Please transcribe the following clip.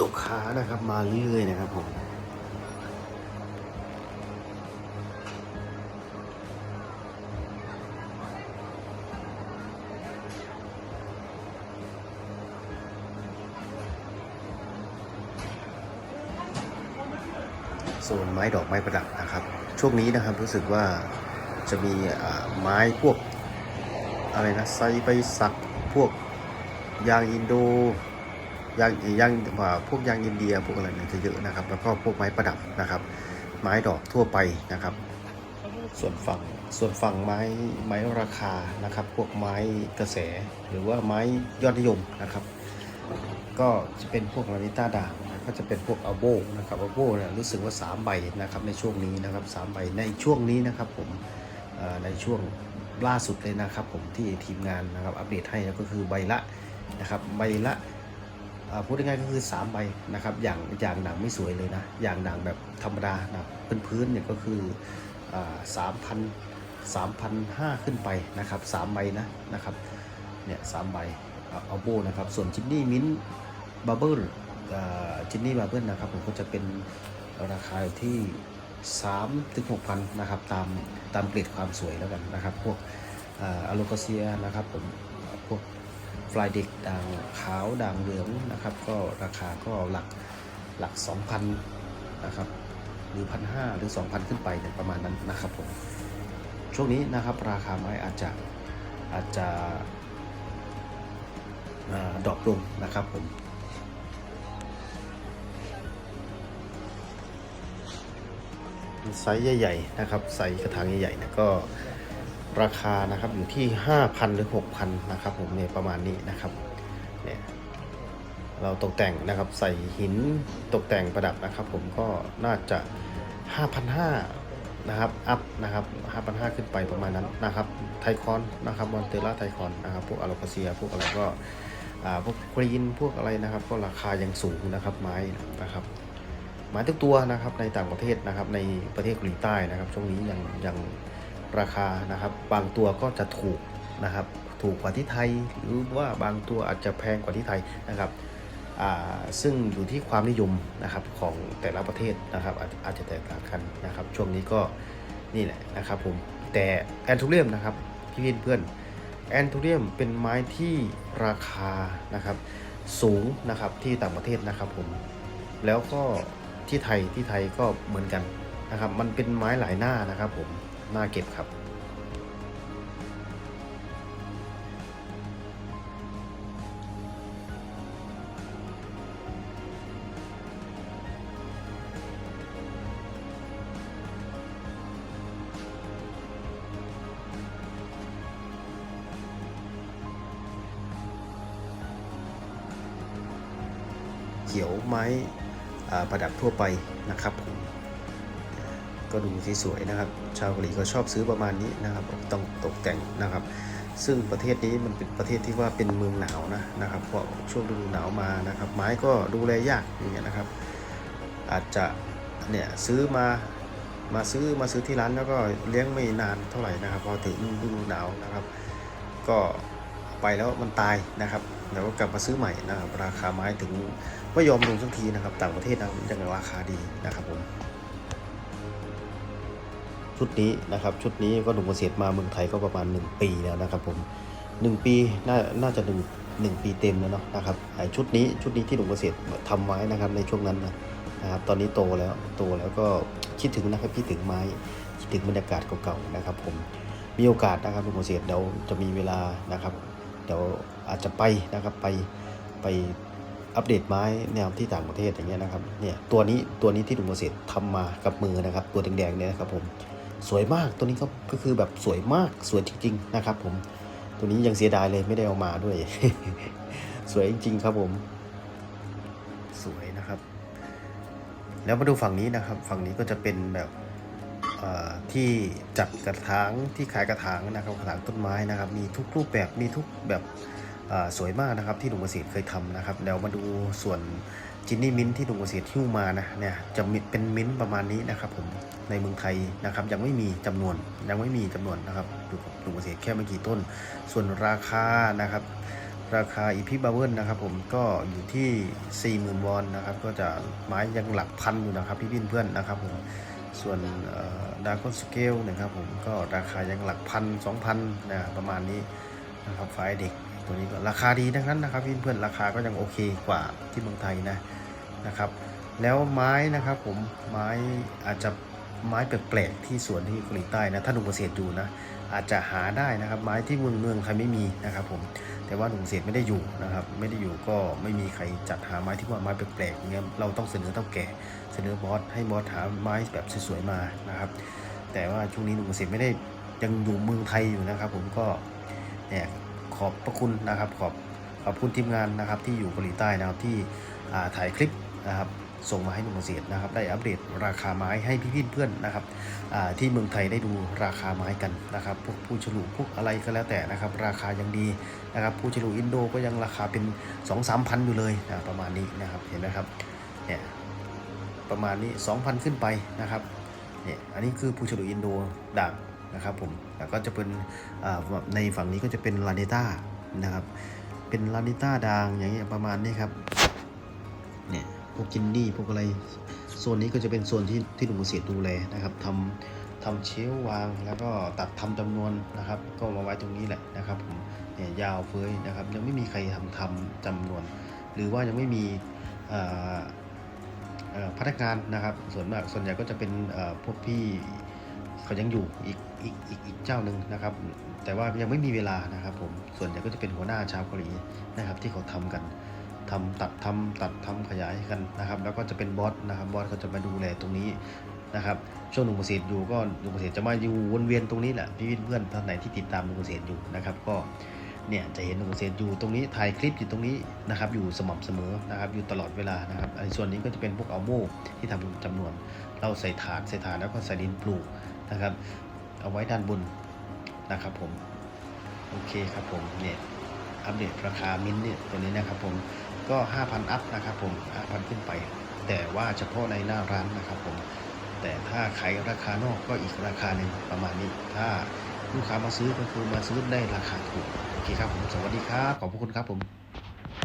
ลูกค้านะครับมาเรื่อยๆนะครับผมโซนไม้ดอกไม้ประดับนะครับ ช่วงนี้นะครับรู้สึกว่าจะมีไม้พวกอะไรนะไซไปสักพวกยางอินโด ยางยางพวกยางอินเดียพวกอะไรเนี่ยจะเยอะนะครับ แล้วก็พวกไม้ประดับนะครับ ไม้ดอกทั่วไปนะครับ ส่วนฝั่งส่วนฝั่งไม้ไม้ราคานะครับ พวกไม้กระแสหรือว่าไม้ยอดนิยมนะครับ ก็จะเป็นพวกลานิต้าด่างก็จะเป็นพวกอัลโบนะครับอัลโบเนี่ยรู้สึกว่า 3 ใบนะครับในช่วงนี้นะครับสามใบในช่วงนี้นะครับผมในช่วงล่าสุดเลยนะครับผมที่ทีมงานนะครับอัปเดตให้ก็คือใบละนะครับใบละ พูดง่ายๆก็คือ3ใบนะครับอย่างอย่างด่างไม่สวยเลยนะอย่างด่างแบบธรรมดานะพื้นๆเนี่ยก็คือสามพันสามพันห้าขึ้นไปนะครับสามใบนะนะครับเนี่ยสามใบอัลโบนะครับส่วนจินนี่มิ้นบับเบิลจินนี่บับเบิลนะครับผมก็จะเป็นราคาอยู่ที่3ถึง6,000นะครับตามตามเกรดความสวยแล้วกันนะครับ พวกอะโลคาเซียนะครับผมพวก ฟลายเด็กด่างขาวด่างเหลืองนะครับ ก็ราคาก็หลักหลัก 2,000นะครับหรือ1,500หรือ 2,000 ขึ้นไปเนี่ยประมาณนั้นนะครับผมช่วงนี้นะครับราคาไม้อาจจะอาจจะดรอปลงนะครับผมไซส์ใหญ่ๆนะครับไซส์กระถางใหญ่ๆเนี่ยก็ ราคานะครับอยู่ที่ 5,000 หรือ 6,000 นะครับผมเนี่ยประมาณนี้นะครับเนี่ยเราตกแต่งนะครับใส่หินตกแต่งประดับนะครับ ผมก็น่าจะ 5,500นะครับอัพนะครับ5,500 ขึ้นไปประมาณนั้นนะครับไทคอนนะครับมอนเตล่าไทคอนนะครับพวกอะโลคาเซียพวกอะไรก็อ่าพวกกรีนพวกอะไรนะครับ ก็ราคายังสูงนะครับไม้นะครับไม้ทุกตัวนะครับในต่างประเทศนะครับในประเทศเกาหลีใต้นะครับ ช่วงนี้ยังยัง ราคานะครับ บางตัวก็จะถูกนะครับ ถูกกว่าที่ไทย หรือว่าบางตัวอาจจะแพงกว่าที่ไทยนะครับซึ่งอยู่ที่ความนิยมนะครับของแต่ละประเทศนะครับอาจอาจจะแตกต่างกันนะครับ ช่วงนี้ก็นี่แหละนะครับผมแต่แอนทูเรียมนะครับพี่เพื่อนแอนทูเรียมเป็นไม้ที่ราคานะครับสูงนะครับที่ต่างประเทศนะครับผมแล้วก็ที่ไทยที่ไทยก็เหมือนกันนะครับ มันเป็นไม้หลายหน้านะครับผม น้าเก็บครับ เขียวไม้ประดับทั่วไปนะครับผม ก็ดูสวยๆนะครับ ชาวเกาหลีก็ชอบซื้อประมาณนี้นะครับต้องตกแต่งนะครับ ซึ่งประเทศนี้มันเป็นประเทศที่ว่าเป็นเมืองหนาวนะนะครับเพราะช่วงฤดูหนาวมานะครับ ไม้ก็ดูแลยากอย่างเงี้ยนะครับ อาจจะเนี่ยซื้อมามาซื้อมาซื้อที่ร้านแล้วก็เลี้ยงไม่นานเท่าไหร่นะครับ พอถึงฤดูหนาวนะครับ ก็ไปแล้วมันตายนะครับแล้วก็กลับมาซื้อใหม่นะครับ ราคาไม้ถึงไม่ยอมลงสักทีนะครับ ต่างประเทศนะยังราคาดีนะครับผม ชุดนี้นะครับ ชุดนี้ก็หนุ่มเกษตรมาเมืองไทยก็ประมาณ 1 ปีแล้วนะครับผม1ปีน่าน่าจะ1 1ปีเต็มแล้วเนาะนะครับไอชุดนี้ชุดนี้ที่หนุ่มเกษตรทำไว้นะครับในช่วงนั้นนะนะครับตอนนี้โตแล้วโตแล้วก็คิดถึงนะครับคิดถึงไม้คิดถึงบรรยากาศเก่าๆนะครับ ผมมีโอกาสนะครับหนุ่มเกษตรเดี๋ยวจะมีเวลานะครับเดี๋ยวอาจจะไปนะครับไปไปอัปเดตไม้แนวที่ต่างประเทศอย่างเงี้ยนะครับเนี่ยตัวนี้ตัวนี้ที่ลุงเกษตรทำมากับมือนะครับ ตัวแดงๆเนี่ยนะครับผม สวยมากตัวนี้ก็ก็คือแบบสวยมากสวยจริง ๆ นะครับ ผมตัวนี้ยังเสียดายเลยไม่ได้เอามาด้วย สวยจริง ๆ ครับผม สวยนะครับ แล้วมาดูฝั่งนี้นะครับ ฝั่งนี้ก็จะเป็นแบบที่จัดกระถางที่ขายกระถางนะครับกระถางต้นไม้นะครับ มีทุกรูปแบบมีทุกแบบสวยมากนะครับ ที่หนุ่มเกษตรเคยทำนะครับเดี๋ยวมาดูส่วน จินนี่มิ้นท์ที่หนุ่มเกษตรหิ้วมานะเนี่ยจะมีเป็นมิ้นประมาณนี้นะครับผมในเมืองไทยนะครับยังไม่มีจำนวนยังไม่มีจำนวนนะครับอยู่กับหนุ่มเกษตรแค่ไม่กี่ต้น ส่วนราคานะครับ ราคาอีพิบาเวิลนะครับผมก็อยู่ที่ 40,000 วอนนะครับก็จะไม้ยังหลักพันอยู่นะครับพี่พี่เพื่อนนะครับผมส่วนดาร์กอนสเกลนะครับผมก็ราคายังหลักพันสองพันนะประมาณนี้นะครับไฟเด็ก ตัวนี้ก็ราคาดีทั้งนั้นนะครับเพื่อนๆราคาก็ยังโอเคกว่าที่เมืองไทยนะนะครับ แล้วไม้นะครับผมไม้อาจจะไม้แปลกๆที่สวนที่เกาหลีใต้นะถ้าหนุ่มเกษตรอยู่นะอาจจะหาได้นะครับไม้ที่เมืองเมืองไทยไม่มีนะครับผมแต่ว่าหนุ่มเกษตรไม่ได้อยู่นะครับไม่ได้อยู่ก็ไม่มีใครจัดหาไม้ที่ว่าไม้แปลกๆอย่างเงี้ยเราต้องเสนอเท่าแก่เสนอบอสให้บอสหาไม้แบบสวยๆมานะครับ แต่ว่าช่วงนี้หนุ่มเกษตรไม่ได้ยังอยู่เมืองไทยอยู่นะครับ ผมก็เนี่ย ขอบพระคุณนะครับ ขอบขอบคุณทีมงานนะครับที่อยู่เกาหลีใต้นะครับที่ถ่ายคลิปนะครับส่งมาให้หนุ่มเกษตรนะครับ ได้อัปเดตราคาไม้ให้พี่ๆเพื่อนนะครับที่เมืองไทยได้ดูราคาไม้กันนะครับ พวกผู้ฉลุพวกอะไรก็แล้วแต่นะครับ ราคายังดีนะครับ ผู้ฉลุอินโดก็ยังราคาเป็น2 3 0 0พันอยู่เลยนะประมาณนี้นะครับเห็นไหมครับเนี่ยประมาณนี้ 2,000 ขึ้นไปนะครับเนี่ยอันนี้คือผู้ฉลุอินโดด่าง นะครับผมแล้วก็จะเป็นในฝั่งนี้ก็จะเป็นลาเนต้านะครับ เป็นลาเนต้าด่างอย่างเงี้ยประมาณนี้ครับเนี่ยพวกจินนี่พวกอะไรโซนนี้ก็จะเป็นโซนที่ที่หนุ่มเกษตรดูแลนะครับทำทำเชลวางแล้วก็ตัดทำจำนวนนะครับ ก็มาไว้ตรงนี้แหละนะครับผมเนี่ยยาวเฟ้ยนะครับ ยังไม่มีใครทำทำจำนวน หรือว่ายังไม่มีพนักงานนะครับ ส่วนมากส่วนใหญ่ก็จะเป็นพวกพี่ เขายังอยู่อีกอีกอีกอีกเจ้าหนึ่งนะครับ แต่ว่ายังไม่มีเวลานะครับ ผมส่วนใหญ่ก็จะเป็นหัวหน้าชาวเกาหลีนะครับ ที่เขาทำกันทำตัดทำตัดทำขยายกันนะครับ แล้วก็จะเป็นบอสนะครับบอสเขาจะมาดูแลตรงนี้นะครับช่วงหนุ่มเกษตรอยู่ก็หนุ่มเกษตรจะมาอยู่วนเวียนตรงนี้แหละพี่เพื่อนท่านไหนที่ติดตามหนุ่มเกษตรอยู่นะครับ ก็เนี่ยจะเห็นหนุ่มเกษตรอยู่ตรงนี้ถ่ายคลิปอยู่ตรงนี้นะครับ อยู่สม่ำเสมอนะครับ อยู่ตลอดเวลานะครับอันส่วนนี้ก็จะเป็นพวกอัลโมที่ทำจำนวน เราใส่ถาดใส่ถาดแล้วก็ใส่ดินปลูก นะครับ เอาไว้ด้านบนนะครับผม โอเคครับผมเนี่ยอัปเดตราคามิ้นท์เนี่ยตัวนี้นะครับผมก็ 5,000 อัพนะครับผม 5,000 ขึ้นไป แต่ว่าเฉพาะในหน้าร้านนะครับผม แต่ถ้าขายราคานอกก็อีกราคาหนึ่งประมาณนี้ ถ้าลูกค้ามาซื้อก็คือมาซื้อได้ราคาถูก โอเคครับผม สวัสดีครับ ขอบคุณครับผม